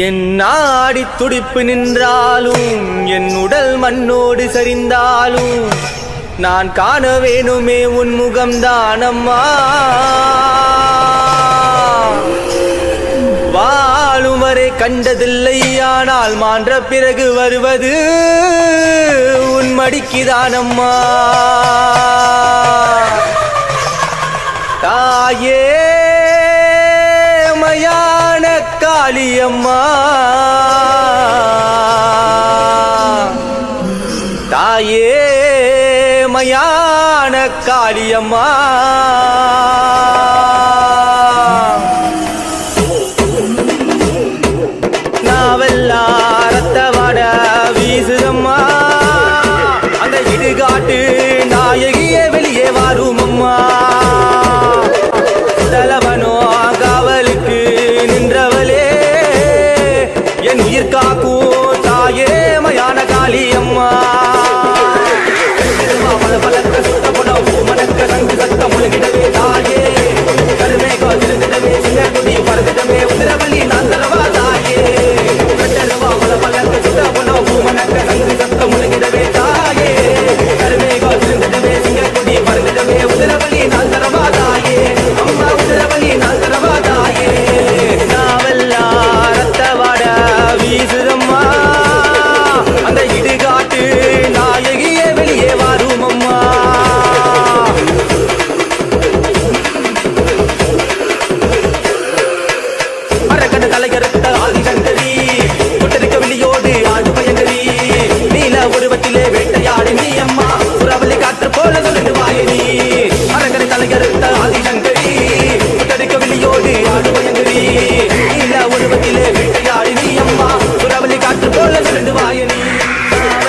என் நாடி துடிப்பு நின்றாலும் என் உடல் மண்ணோடு சரிந்தாலும் நான் காண வேணுமே உன் முகம்தான் அம்மா. வாழும் வரை கண்டதில்லை ஆனால் மான்ற பிறகு வருவது உன் மடிக்குதானம்மா தாயே காளியம்மா. தாயே மயான காளியம்மா. நாவெல்லாம் ரத்தவாட வீசுதம்மா. அந்த இடுகாட்டு இருக்காக்கும்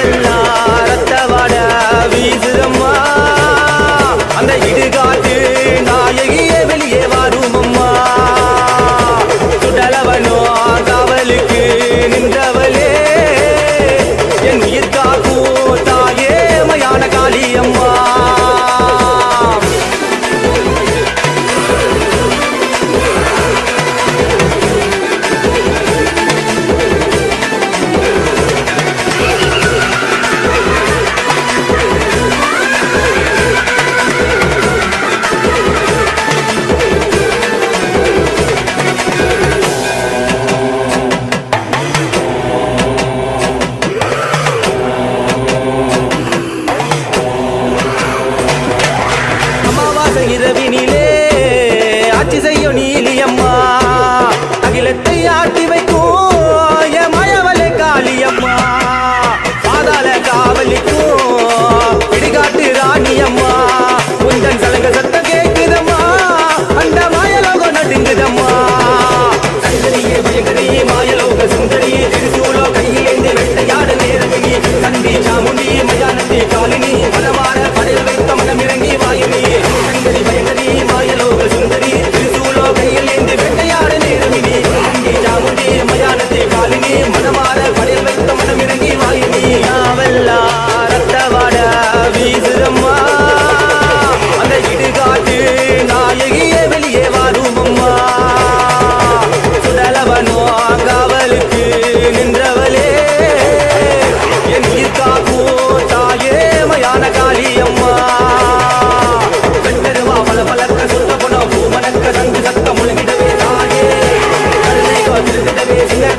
啊 Yes, yes.